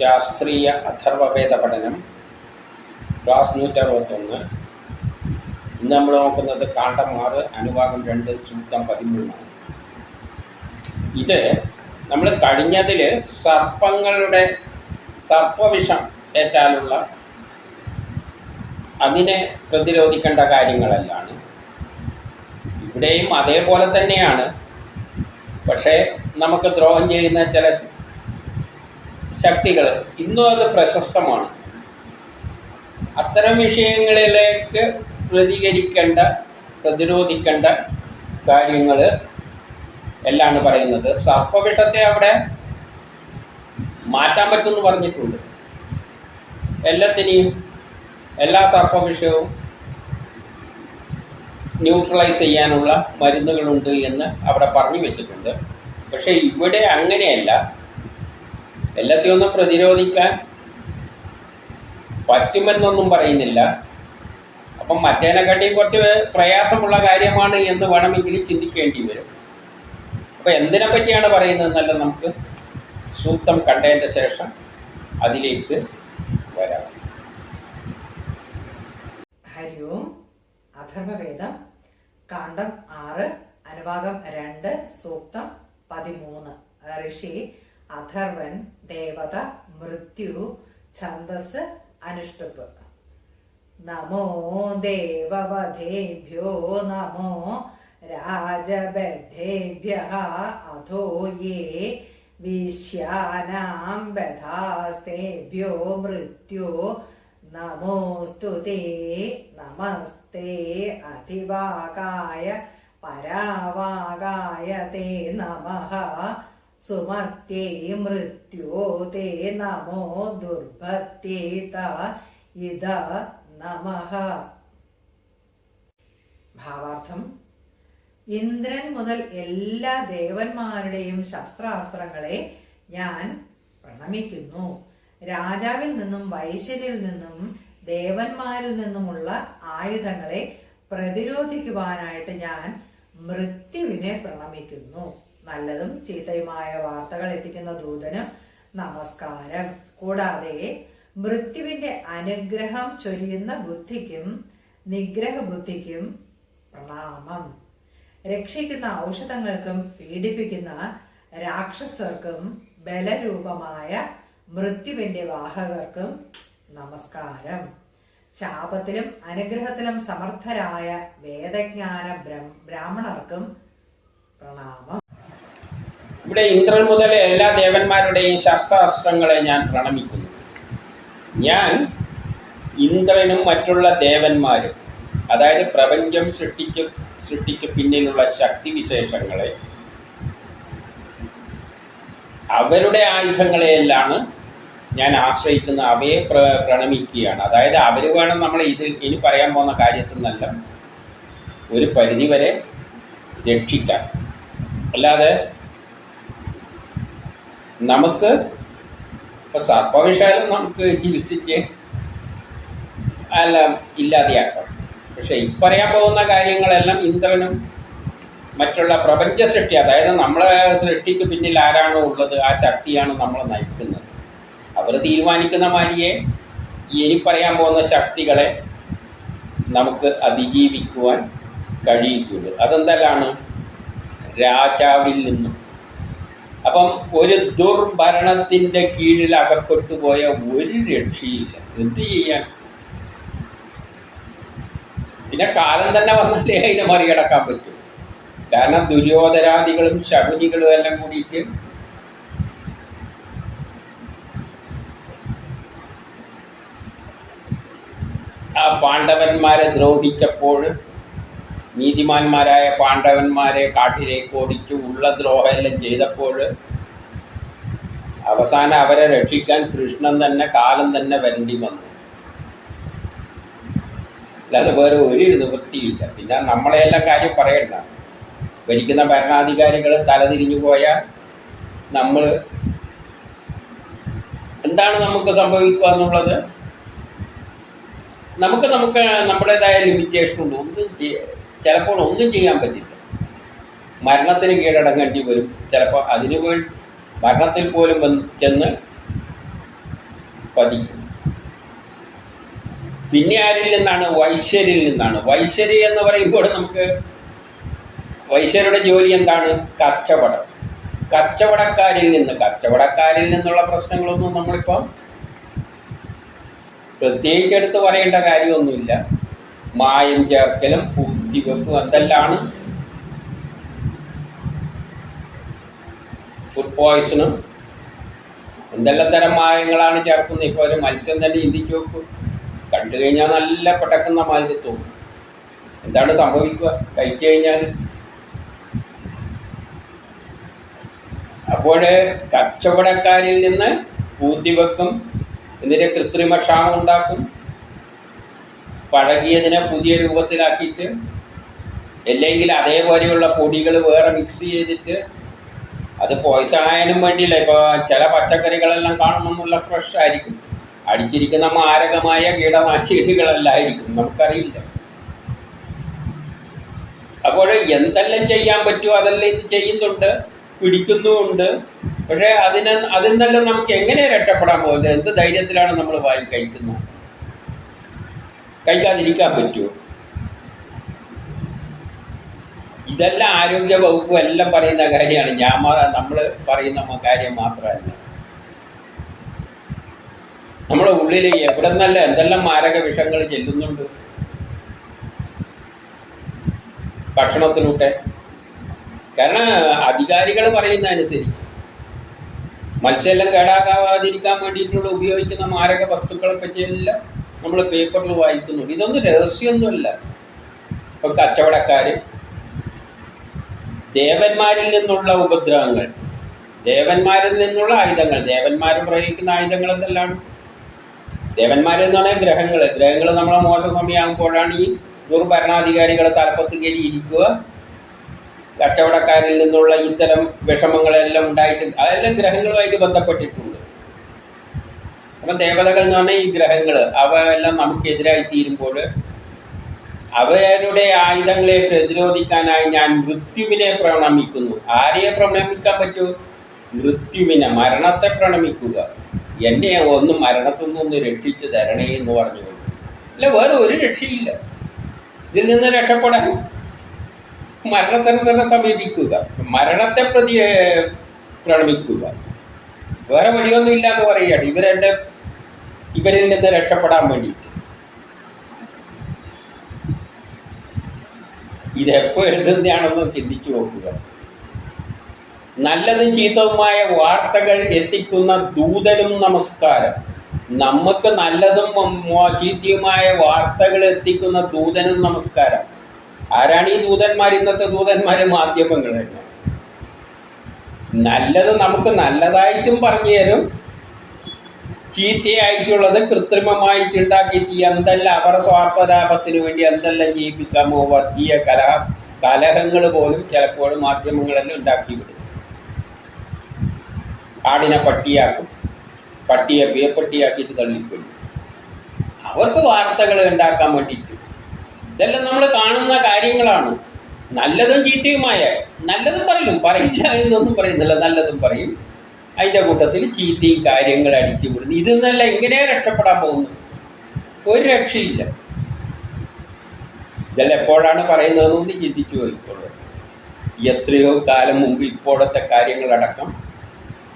ശാസ്ത്രീയ അഥർവവേദ പഠനം ക്ലാസ് നൂറ്ററുപത്തൊന്ന്. ഇന്ന് നമ്മൾ നോക്കുന്നത് കാണ്ടമാറ് അനുഭാഗം രണ്ട് സൂക്തം പതിമൂന്നാണ്. ഇത് നമ്മൾ കഴിഞ്ഞതിൽ സർപ്പങ്ങളുടെ സർപ്പവിഷം ഏറ്റാലുള്ള അതിനെ പ്രതിരോധിക്കേണ്ട കാര്യങ്ങളല്ലാണ് ഇവിടെയും അതേപോലെ തന്നെയാണ്. പക്ഷേ നമുക്ക് ദ്രോഹം ചെയ്യുന്ന ചില ശക്തികൾ ഇന്നും അത് പ്രശസ്തമാണ്. അത്തരം വിഷയങ്ങളിലേക്ക് പ്രതികരിക്കേണ്ട പ്രതിരോധിക്കേണ്ട കാര്യങ്ങൾ എല്ലാമാണ് പറയുന്നത്. സർപ്പവിഷത്തെ അവിടെ മാറ്റാൻ പറ്റുമെന്ന് പറഞ്ഞിട്ടുണ്ട്. എല്ലാത്തിനെയും എല്ലാ സർപ്പവിഷവും ന്യൂട്രലൈസ് ചെയ്യാനുള്ള മരുന്നുകളുണ്ട് എന്ന് അവിടെ പറഞ്ഞു വെച്ചിട്ടുണ്ട്. പക്ഷേ ഇവിടെ അങ്ങനെയല്ല. എല്ലാத்தைയും ഒന്നും പ്രതിരോധിക്കാൻ പറ്റുമെന്നൊന്നും പറയുന്നില്ല. അപ്പം മറ്റേനെക്കാട്ടിയും കുറച്ച് പ്രയാസമുള്ള കാര്യമാണ് എന്ന് വേണമെങ്കിൽ ചിന്തിക്കേണ്ടി വരും. അപ്പോൾ എന്തിനെ പറ്റിയാണ് പറയുന്നതെന്നല്ല നമുക്ക് സൂക്തം കണ്ടതിന്റെ ശേഷം അതിലേക്ക് വരാം. ഹരി ഓം. അഥർവവേദം കാണ്ഡം ആറ്. അനുഭാഗം രണ്ട്. സൂക്തം പതിമൂന്ന്. ഋഷി അഥർവൻ ദേവത മൃത്യു ഛന്ദസ് അനുഷ്ടുപ്പ്. നമോ ദേവവധേഭ്യോ നമോ രാജബദ്ധേഭ്യ അധോ യേ വിശ്യാനാം ബധാസ്തേഭ്യോ മൃത്യോ. നമോസ്തു തേ നമസ്തേ അധിവാകായ പരാവാകായ തേ നമഃ. സുമത്യേ മൃത്യോ തേ നമോ ദുർഭത്യേത ഇത നമഃ. ഭാവാർത്ഥം. ഇന്ദ്രൻ മുതൽ എല്ലാ ദേവന്മാരുടെയും ശസ്ത്രാസ്ത്രങ്ങളെ ഞാൻ പ്രണമിക്കുന്നു. രാജാവിൽ നിന്നും വൈശ്യരിൽ നിന്നും ദേവന്മാരിൽ നിന്നുമുള്ള ആയുധങ്ങളെ പ്രതിരോധിക്കുവാനായിട്ട് ഞാൻ മൃത്യുവിനെ പ്രണമിക്കുന്നു. നല്ലതും ചീത്തയുമായ വാർത്തകൾ എത്തിക്കുന്ന ദൂതന് നമസ്കാരം. കൂടാതെ മൃത്യുവിന്റെ അനുഗ്രഹം ചൊരിയുന്ന ബുദ്ധിക്കും നിഗ്രഹ ബുദ്ധിക്കും പ്രണാമം. രക്ഷിക്കുന്ന ഔഷധങ്ങൾക്കും പീഡിപ്പിക്കുന്ന രാക്ഷസർക്കും ബലരൂപമായ മൃത്യുവിന്റെ വാഹകർക്കും നമസ്കാരം. ശാപത്തിലും അനുഗ്രഹത്തിലും സമർത്ഥരായ വേദജ്ഞാന ബ്രാഹ്മണർക്കും പ്രണാമം. ഇവിടെ ഇന്ദ്രൻ മുതൽ എല്ലാ ദേവന്മാരുടെയും ശാസ്ത്രാസ്ത്രങ്ങളെ ഞാൻ പ്രണമിക്കുന്നു. ഞാൻ ഇന്ദ്രനും മറ്റുള്ള ദേവന്മാരും അതായത് പ്രപഞ്ചം സൃഷ്ടിക്ക് സൃഷ്ടിക്ക് പിന്നിലുള്ള ശക്തിവിശേഷങ്ങളെ അവരുടെ ആയുധങ്ങളെയെല്ലാണ് ഞാൻ ആശ്രയിക്കുന്ന അവയെ പ്ര പ്രണമിക്കുകയാണ്. അതായത് അവർ വേണം നമ്മളെ ഇത് ഇനി പറയാൻ പോകുന്ന കാര്യത്തിൽ നിന്നല്ല ഒരു പരിധിവരെ രക്ഷിക്കാൻ. അല്ലാതെ നമുക്ക് ഇപ്പോൾ സർപ്പവിഷാലും നമുക്ക് ചികിത്സിച്ച് അല്ല ഇല്ലാതെയാക്കാം. പക്ഷെ ഇപ്പറയാൻ പോകുന്ന കാര്യങ്ങളെല്ലാം ഇന്ദ്രനും മറ്റുള്ള പ്രപഞ്ച സൃഷ്ടി അതായത് നമ്മളെ സൃഷ്ടിക്ക് പിന്നിൽ ആരാണോ ഉള്ളത് ആ ശക്തിയാണ് നമ്മളെ നയിക്കുന്നത്. അവർ തീരുമാനിക്കുന്ന മാതിരിയെ ഇനി പറയാൻ പോകുന്ന ശക്തികളെ നമുക്ക് അതിജീവിക്കുവാൻ കഴിയുകയുള്ളൂ. അതെന്തെല്ലാണ് രാജാവിൽ നിന്നും അപ്പം ഒരു ദുർഭരണത്തിന്റെ കീഴിൽ അകപ്പെട്ടു പോയ ഒരു രക്ഷയില്ല. എന്ത് ചെയ്യാൻ? പിന്നെ കാലം തന്നെ വന്നാലേ അതിനെ മറികടക്കാൻ പറ്റും. കാരണം ദുര്യോധനാദികളും ശകുനികളും എല്ലാം കൂടിയിട്ട് ആ പാണ്ഡവന്മാരെ ദ്രോഹിച്ചപ്പോൾ നീതിമാന്മാരായ പാണ്ഡവന്മാരെ കാട്ടിലേക്ക് ഓടിച്ചു ഉള്ള ദ്രോഹമെല്ലാം ചെയ്തപ്പോൾ അവസാനം അവരെ രക്ഷിക്കാൻ കൃഷ്ണൻ തന്നെ കാലം തന്നെ വരേണ്ടി വന്നു. അല്ലാതെ വേറെ ഒരു നിവൃത്തിയില്ല. പിന്നെ നമ്മളെല്ലാം കാര്യം പറയണ്ട. ഭരിക്കുന്ന ഭരണാധികാരികൾ തലതിരിഞ്ഞു പോയാൽ നമ്മൾ എന്താണ് നമുക്ക് സംഭവിക്കുക എന്നുള്ളത്? നമുക്ക് നമുക്ക് നമ്മുടേതായ ലിമിറ്റേഷൻ ഉണ്ട്. ഒന്നും ചിലപ്പോൾ ഒന്നും ചെയ്യാൻ പറ്റില്ല. മരണത്തിന് കീഴടങ്ങേണ്ടി വരും. ചിലപ്പോൾ അതിനു വേണ്ടി മരണത്തിൽ പോലും വന്ന് ചെന്ന് പതിക്കും. പിന്നെ ആരിൽ നിന്നാണ്? വൈശ്യരിൽ നിന്നാണ്. വൈശ്യരി എന്ന് പറയുമ്പോൾ നമുക്ക് വൈശ്യരുടെ ജോലി എന്താണ്? കച്ചവടം. കച്ചവടക്കാരിൽ നിന്ന് കച്ചവടക്കാരിൽ നിന്നുള്ള പ്രശ്നങ്ങളൊന്നും നമ്മളിപ്പം പ്രത്യേകിച്ച് എടുത്ത് പറയേണ്ട കാര്യമൊന്നുമില്ല. മായം ചേർക്കലും കുത്തിവെപ്പും എന്തെല്ലാണ്? ഫുഡ് പോയ്സണും എന്തെല്ലാം തരം മായങ്ങളാണ് ചേർക്കുന്നത്? ഇപ്പോൾ ഒരു മത്സ്യം തന്നെ ഇന്ത്യയ്ക്ക് വെക്കും കണ്ടു കഴിഞ്ഞാൽ നല്ല പടക്കുന്ന മാതിരി തോന്നും. എന്താണ് സംഭവിക്കുക? കഴിച്ചു കഴിഞ്ഞാൽ അപ്പോൾ കച്ചവടക്കാരിൽ നിന്ന് ഊതിവെക്കും എന്നിട്ട് കൃത്രിമക്ഷാമം ഉണ്ടാക്കും. പഴകിയതിനെ പുതിയ രൂപത്തിലാക്കിയിട്ട് അല്ലെങ്കിൽ അതേപോലെയുള്ള പൊടികൾ വേറെ മിക്സ് ചെയ്തിട്ട് അത് പോയ്സൺ ആയാലും വേണ്ടിയില്ല. ഇപ്പോൾ ചില പച്ചക്കറികളെല്ലാം കാണുമെന്നുള്ള ഫ്രഷ് ആയിരിക്കും. അടിച്ചിരിക്കുന്ന മാരകമായ കീടനാശിനികളല്ലായിരിക്കും. നമുക്കറിയില്ല. അപ്പോൾ എന്തെല്ലാം ചെയ്യാൻ പറ്റുമോ അതെല്ലാം ഇത് ചെയ്യുന്നുണ്ട് പിടിക്കുന്നുമുണ്ട്. പക്ഷേ അതിന് അതിൽ നിന്നെല്ലാം നമുക്ക് എങ്ങനെ രക്ഷപ്പെടാൻ പോകുന്നത്? എന്ത് ധൈര്യത്തിലാണ് നമ്മൾ വായി കഴിക്കുന്നത്? കഴിക്കാതിരിക്കാൻ പറ്റുമോ? ഇതെല്ലാം ആരോഗ്യ വകുപ്പ് എല്ലാം പറയുന്ന കാര്യമാണ്. ഞാൻ നമ്മൾ പറയുന്ന കാര്യം മാത്രമല്ല. നമ്മുടെ ഉള്ളിൽ എവിടെ നിന്നല്ല എന്തെല്ലാം മാരക വിഷങ്ങൾ ചെല്ലുന്നുണ്ട്? ഭക്ഷണത്തിലൂടെ. കാരണം അധികാരികൾ പറയുന്ന അനുസരിച്ച് മത്സ്യമെല്ലാം കേടാകാതിരിക്കാൻ വേണ്ടിയിട്ടുള്ള ഉപയോഗിക്കുന്ന മാരക വസ്തുക്കളെ പറ്റിയെല്ലാം നമ്മൾ പേപ്പറിൽ വായിക്കുന്നുണ്ട്. ഇതൊന്നും രഹസ്യമൊന്നുമില്ല. ഇപ്പൊ കച്ചവടക്കാർ ദേവന്മാരിൽ നിന്നുള്ള ഉപദ്രവങ്ങൾ ദേവന്മാരിൽ നിന്നുള്ള ആയുധങ്ങൾ ദേവന്മാർ പ്രയോഗിക്കുന്ന ആയുധങ്ങൾ എന്തെല്ലാം? ദേവന്മാരെന്ന് പറഞ്ഞാൽ ഗ്രഹങ്ങൾ ഗ്രഹങ്ങൾ നമ്മളെ മോശ സമയമാകുമ്പോഴാണ് ഈ ദുർഭരണാധികാരികൾ തലപ്പത്ത് കയറി ഇരിക്കുക. കച്ചവടക്കാരിൽ നിന്നുള്ള ഇത്തരം വിഷമങ്ങളെല്ലാം ഉണ്ടായിട്ട് അതെല്ലാം ഗ്രഹങ്ങളുമായിട്ട് ബന്ധപ്പെട്ടിട്ടുണ്ട്. അപ്പം ദേവതകൾ എന്ന് പറഞ്ഞാൽ ഈ ഗ്രഹങ്ങൾ അവ എല്ലാം നമുക്കെതിരായി തീരുമ്പോൾ അവരുടെ ആയുധങ്ങളെ പ്രതിരോധിക്കാനായി ഞാൻ മൃത്യുവിനെ പ്രണമിക്കുന്നു. ആരെയെ പ്രണമിക്കാൻ പറ്റൂ? മൃത്യുവിനെ മരണത്തെ പ്രണമിക്കുക. എന്നെ ഒന്ന് മരണത്തിൽ നിന്നൊന്ന് രക്ഷിച്ച് തരണേ എന്ന് പറഞ്ഞുകൊണ്ട്. അല്ല വേറെ ഒരു രക്ഷയില്ല. ഇതിൽ നിന്ന് രക്ഷപ്പെടാൻ മരണത്തിന് തന്നെ സമീപിക്കുക. മരണത്തെ പ്രതി പ്രണമിക്കുക. വേറെ വഴിയൊന്നും ഇല്ല എന്ന് പറയുകയാണ്. ഇവരെന്റെ ഇവരിൽ നിന്ന് രക്ഷപ്പെടാൻ വേണ്ടി. ഇതെപ്പോൾ എഴുതുന്നതാണെന്ന് ചിന്തിച്ചു നോക്കുക. നല്ലതും ചീത്തവുമായ വാർത്തകൾ എത്തിക്കുന്ന ദൂതനും നമസ്കാരം. നമുക്ക് നല്ലതും ചീത്തയുമായ വാർത്തകൾ എത്തിക്കുന്ന ദൂതനും നമസ്കാരം. ആരാണ് ഈ ദൂതന്മാർ? ഇന്നത്തെ ദൂതന്മാർ മാധ്യമങ്ങൾ തന്നെ. നല്ലത് നമുക്ക് നല്ലതായിട്ടും പറഞ്ഞു തരും. ചീത്തയായിട്ടുള്ളത് കൃത്രിമമായിട്ട് ഉണ്ടാക്കിയിട്ട് എന്തെല്ലാം അവരുടെ സ്വാർത്ഥ ലാഭത്തിന് വേണ്ടി എന്തെല്ലാം ചെയ്യിപ്പിക്കാമോ വർഗീയ കലഹ കലഹങ്ങൾ പോലും ചിലപ്പോൾ മാധ്യമങ്ങളെല്ലാം ഉണ്ടാക്കി വിടും. ആടിനെ പട്ടിയാക്കും പട്ടിയെ പേപ്പട്ടിയാക്കിയിട്ട് തള്ളിപ്പോയി അവർക്ക് വാർത്തകൾ ഉണ്ടാക്കാൻ വേണ്ടിയിട്ട്. ഇതെല്ലാം നമ്മൾ കാണുന്ന കാര്യങ്ങളാണ്. നല്ലതും ചീത്തയുമായ നല്ലതും പറയും പറയില്ല എന്നൊന്നും പറയുന്നില്ല നല്ലതും പറയും. അതിന്റെ കൂട്ടത്തിൽ ചീത്തയും കാര്യങ്ങൾ അടിച്ചു വിടുന്നു ഇതിൽ നിന്നല്ല എങ്ങനെയാണ് രക്ഷപ്പെടാൻ പോകുന്നു? ഒരു രക്ഷയില്ല. ഇതെല്ലാം എപ്പോഴാണ് പറയുന്നതെന്നൊന്ന് ചിന്തിച്ചു പോയിക്കോളൂ എത്രയോ കാലം മുമ്പ് ഇപ്പോഴത്തെ കാര്യങ്ങളടക്കം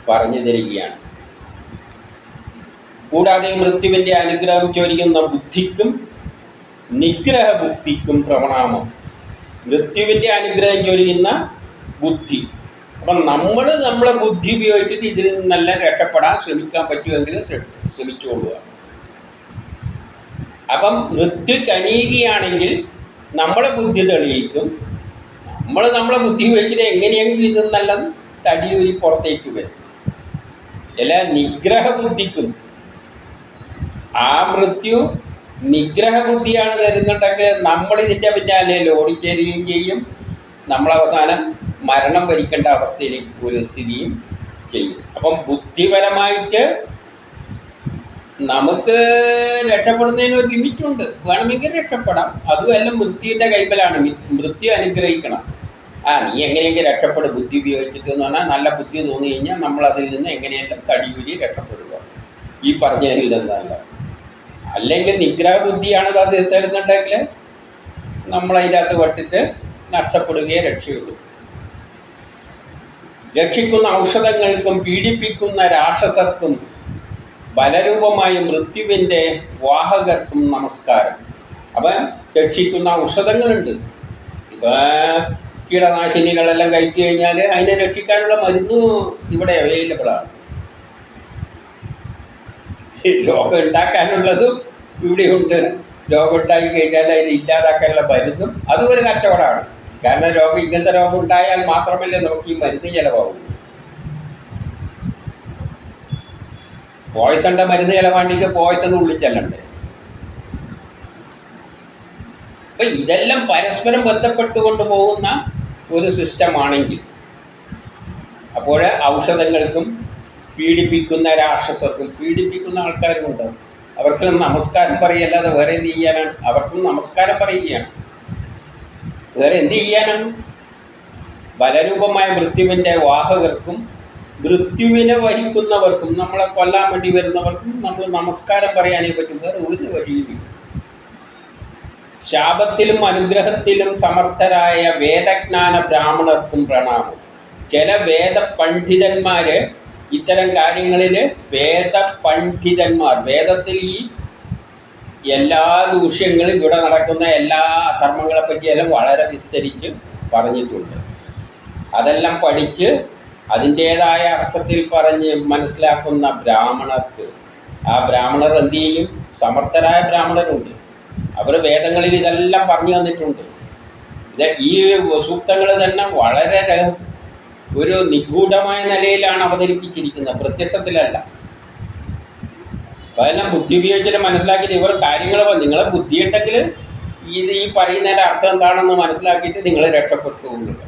പറഞ്ഞു തരികയാണ്. കൂടാതെ മൃത്യുവിന്റെ അനുഗ്രഹം ചൊരിയുന്ന ബുദ്ധിക്കും നിഗ്രഹ ബുദ്ധിക്കും പ്രണാമം മൃത്യുവിന്റെ അനുഗ്രഹം ചൊരിയുന്ന ബുദ്ധി. അപ്പം നമ്മൾ നമ്മളെ ബുദ്ധി ഉപയോഗിച്ചിട്ട് ഇതിൽ നിന്നെല്ലാം രക്ഷപ്പെടാൻ ശ്രമിക്കാൻ പറ്റുമെങ്കിൽ ശ്ര- ശ്രമിച്ചുകൊള്ളുക അപ്പം മൃത്യു കനിയുകയാണെങ്കിൽ നമ്മളെ ബുദ്ധി തെളിയിക്കും. നമ്മൾ നമ്മളെ ബുദ്ധി ഉപയോഗിച്ചിട്ട് എങ്ങനെയെങ്കിലും ഇതിൽ നിന്നെല്ലാം തടിയൂരി പുറത്തേക്ക് വരും. അല്ല നിഗ്രഹ ബുദ്ധിക്കും ആ മൃത്യു നിഗ്രഹ ബുദ്ധിയാണ് തരുന്നുണ്ടെങ്കിൽ നമ്മൾ ഇതിന്റെ പിന്നാലെ ഓടിച്ചേരുകയും ചെയ്യും. നമ്മൾ അവസാനം മരണം വരിക്കേണ്ട അവസ്ഥയിലേക്ക് പുലർത്തുകയും ചെയ്യും. അപ്പം ബുദ്ധിപരമായിട്ട് നമുക്ക് രക്ഷപ്പെടുന്നതിന് ഒരു ലിമിറ്റുണ്ട്. വേണമെങ്കിൽ രക്ഷപ്പെടാം. അതുമല്ല മൃത്യുവിന്റെ കൈമലാണ് മി- മൃത്യു അനുഗ്രഹിക്കണം. ആ നീ എങ്ങനെയെങ്കിലും രക്ഷപ്പെടും. ബുദ്ധി ഉപയോഗിച്ചിട്ട് എന്ന് പറഞ്ഞാൽ നല്ല ബുദ്ധി തോന്നി കഴിഞ്ഞാൽ നമ്മൾ അതിൽ നിന്ന് എങ്ങനെയെല്ലാം തടിയൂരി രക്ഷപ്പെടുക. ഈ പറഞ്ഞതിൽ നിന്നല്ല അല്ലെങ്കിൽ നിഗ്രഹ ബുദ്ധിയാണ് അത് തരുന്നുണ്ടെങ്കിൽ നമ്മളതിന്റെ അകത്ത് പെട്ടിട്ട് നഷ്ടപ്പെടുകയേ രക്ഷയുള്ളൂ. രക്ഷിക്കുന്ന ഔഷധങ്ങൾക്കും പീഡിപ്പിക്കുന്ന രാക്ഷസർക്കും ബലരൂപമായ മൃത്യുവിന്റെ വാഹകർക്കും നമസ്കാരം. അപ്പം രക്ഷിക്കുന്ന ഔഷധങ്ങളുണ്ട്. ഇപ്പോൾ കീടനാശിനികളെല്ലാം കഴിച്ചു കഴിഞ്ഞാൽ അതിനെ രക്ഷിക്കാനുള്ള മരുന്ന് ഇവിടെ അവൈലബിൾ രോഗം ഉണ്ടാക്കാനുള്ളതും ഇവിടെയുണ്ട്. രോഗം ഉണ്ടാക്കി കഴിഞ്ഞാൽ അതിനെ ഇല്ലാതാക്കാനുള്ള മരുന്നും അതും ഒരു കച്ചവടമാണ്. കാരണം രോഗം ഇങ്ങനത്തെ രോഗം ഉണ്ടായാൽ മാത്രമല്ലേ നമുക്ക് ഈ മരുന്ന് ചിലവാകൂ. പോയ്സണിന്റെ മരുന്ന് ചിലവാണ്ടിക്ക് പോയ്സൺ ഉള്ളിൽ ചെല്ലണ്ടേ? അപ്പം ഇതെല്ലാം പരസ്പരം ബന്ധപ്പെട്ടുകൊണ്ട് പോകുന്ന ഒരു സിസ്റ്റമാണെങ്കിൽ അപ്പോൾ ഔഷധങ്ങൾക്കും പീഡിപ്പിക്കുന്ന രാക്ഷസർക്കും പീഡിപ്പിക്കുന്ന ആൾക്കാരുമുണ്ട്. അവർക്ക് നമസ്കാരം പറയല്ലാതെ വേറെ എന്ത് ചെയ്യാനാണ്? അവർക്കും നമസ്കാരം പറയുകയാണ്. വേറെ എന്ത് ചെയ്യാനാണ്? ബലരൂപമായ മൃത്യുവിന്റെ വാഹകർക്കും മൃത്യുവിനെ വഹിക്കുന്നവർക്കും നമ്മളെ കൊല്ലാൻ വേണ്ടി വരുന്നവർക്കും നമ്മൾ നമസ്കാരം പറയാനേ പറ്റും. വേറെ ഒരു വഴിയിലും ശാപത്തിലും അനുഗ്രഹത്തിലും സമർത്ഥരായ വേദജ്ഞാന ബ്രാഹ്മണർക്കും പ്രണാമം. ചില വേദ പണ്ഡിതന്മാര് ഇത്തരം കാര്യങ്ങളിൽ വേദ പണ്ഡിതന്മാർ വേദത്തിൽ ഈ എല്ലാ ദൂഷ്യങ്ങളും ഇവിടെ നടക്കുന്ന എല്ലാ അധർമ്മങ്ങളെ പറ്റിയെല്ലാം വളരെ വിസ്തരിച്ച് പറഞ്ഞിട്ടുണ്ട്. അതെല്ലാം പഠിച്ച് അതിന്റേതായ അർത്ഥത്തിൽ പറഞ്ഞ് മനസ്സിലാക്കുന്ന ബ്രാഹ്മണർക്ക് ആ ബ്രാഹ്മണർ എന്ത് ചെയ്യും? സമർത്ഥരായ ബ്രാഹ്മണരുണ്ട്. അവർ വേദങ്ങളിൽ ഇതെല്ലാം പറഞ്ഞു തന്നിട്ടുണ്ട്. ഇത് ഈ സൂക്തങ്ങൾ തന്നെ വളരെ രഹസ്യ ഒരു നിഗൂഢമായ നിലയിലാണ് അവതരിപ്പിച്ചിരിക്കുന്നത്. പ്രത്യക്ഷത്തിലല്ല. അതെല്ലാം ബുദ്ധി ഉപയോഗിച്ചിട്ട് മനസ്സിലാക്കിയിട്ട് ഇവർ കാര്യങ്ങൾ നിങ്ങളെ ബുദ്ധിയുണ്ടെങ്കിൽ ഇത് ഈ പറയുന്നതിന്റെ അർത്ഥം എന്താണെന്ന് മനസ്സിലാക്കിയിട്ട് നിങ്ങൾ രക്ഷപ്പെട്ടുകൊള്ളുക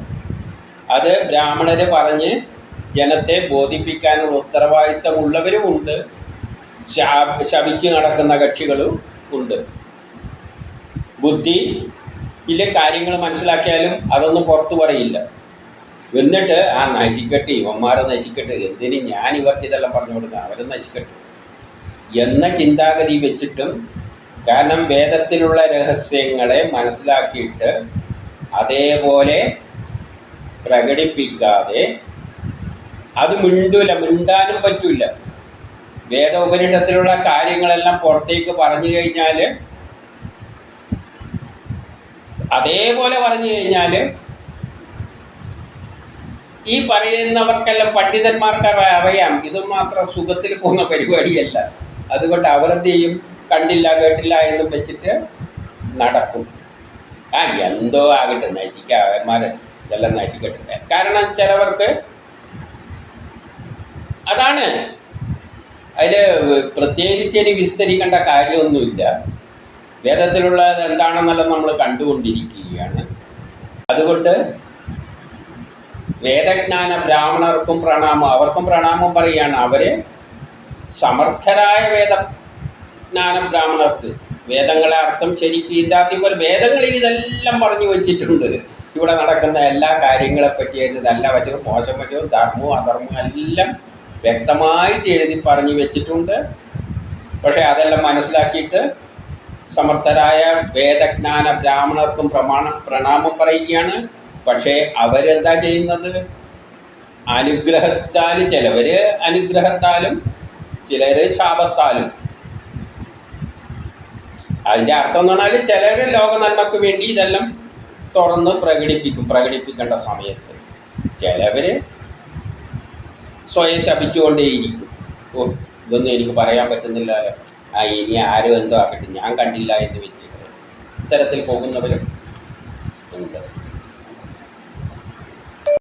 അത് ബ്രാഹ്മണർ പറഞ്ഞ് ജനത്തെ ബോധിപ്പിക്കാനുള്ള ഉത്തരവാദിത്തമുള്ളവരും ഉണ്ട്. ശവിച്ച് നടക്കുന്ന കക്ഷികളും ഉണ്ട്. ബുദ്ധി ഇല്ല കാര്യങ്ങൾ മനസ്സിലാക്കിയാലും അതൊന്നും പുറത്തു പറയില്ല. എന്നിട്ട് ആ നശിക്കട്ടെ ഇവന്മാരെ നശിക്കട്ടെ എന്തിന് ഞാൻ ഇവർക്ക് ഇതെല്ലാം പറഞ്ഞു കൊടുക്കാം? അവരും നശിക്കട്ടെ. എന്ന ചിന്താഗതി വെച്ചിട്ടും കാരണം വേദത്തിലുള്ള രഹസ്യങ്ങളെ മനസ്സിലാക്കിയിട്ട് അതേപോലെ പ്രകടിപ്പിക്കാതെ അത് മിണ്ടൂല മിണ്ടാനും പറ്റൂല. വേദ ഉപനിഷത്തിലുള്ള കാര്യങ്ങളെല്ലാം പുറത്തേക്ക് പറഞ്ഞു കഴിഞ്ഞാൽ അതേപോലെ പറഞ്ഞു കഴിഞ്ഞാൽ ഈ പറയുന്നവർക്കെല്ലാം പണ്ഡിതന്മാർക്ക് അറിയാം. ഇത് മാത്രം സുഖത്തിൽ പോകുന്ന പരിപാടിയല്ല. അതുകൊണ്ട് അവരെന്തെയും കണ്ടില്ല കേട്ടില്ല എന്ന് വെച്ചിട്ട് നടക്കും. ആ എന്തോ ആകട്ടെ അവന്മാർ ഇതെല്ലാം നശിക്കട്ടെ. കാരണം ചിലവർക്ക് അതാണ്. അതിൽ പ്രത്യേകിച്ച് ഇനി വിസ്തരിക്കേണ്ട കാര്യമൊന്നുമില്ല. വേദത്തിലുള്ളത് എന്താണെന്നെല്ലാം നമ്മൾ കണ്ടുകൊണ്ടിരിക്കുകയാണ്. അതുകൊണ്ട് വേദജ്ഞാന ബ്രാഹ്മണർക്കും പ്രണാമം അവർക്കും പ്രണാമം പറയുകയാണ് അവരെ. സമർത്ഥരായ വേദജ്ഞാന ബ്രാഹ്മണർക്ക് വേദങ്ങളെ അർത്ഥം ശരിക്കും ഇല്ലാത്ത പോലെ വേദങ്ങളിൽ ഇതെല്ലാം പറഞ്ഞു വെച്ചിട്ടുണ്ട്. ഇവിടെ നടക്കുന്ന എല്ലാ കാര്യങ്ങളെ പറ്റിയത് നല്ല വശവും മോശം വശവും ധർമ്മവും അധർമ്മവും എല്ലാം വ്യക്തമായിട്ട് എഴുതി പറഞ്ഞു വെച്ചിട്ടുണ്ട്. പക്ഷേ അതെല്ലാം മനസ്സിലാക്കിയിട്ട് സമർത്ഥരായ വേദജ്ഞാന ബ്രാഹ്മണർക്കും പ്രമാണ പ്രണാമം പറയുകയാണ്. പക്ഷേ അവരെന്താ ചെയ്യുന്നത്? അനുഗ്രഹത്താൽ ചിലവര് അനുഗ്രഹത്താലും ചിലർ ശാപത്താലും. അതിന്റെ അർത്ഥം എന്ന് പറഞ്ഞാൽ ചിലർ ലോക നന്മക്ക് വേണ്ടി ഇതെല്ലാം തുറന്ന് പ്രകടിപ്പിക്കും പ്രകടിപ്പിക്കേണ്ട സമയത്ത്. ചിലവര് സ്വയം ശപിച്ചുകൊണ്ടേയിരിക്കും. ഓ ഇതൊന്നും എനിക്ക് പറയാൻ പറ്റുന്നില്ലല്ലോ ആ ഇനി ആരും എന്തോ ആക്കട്ടെ. ഞാൻ കണ്ടില്ല എന്ന് വെച്ചിട്ട് ഇത്തരത്തിൽ പോകുന്നവരും ഉണ്ട്.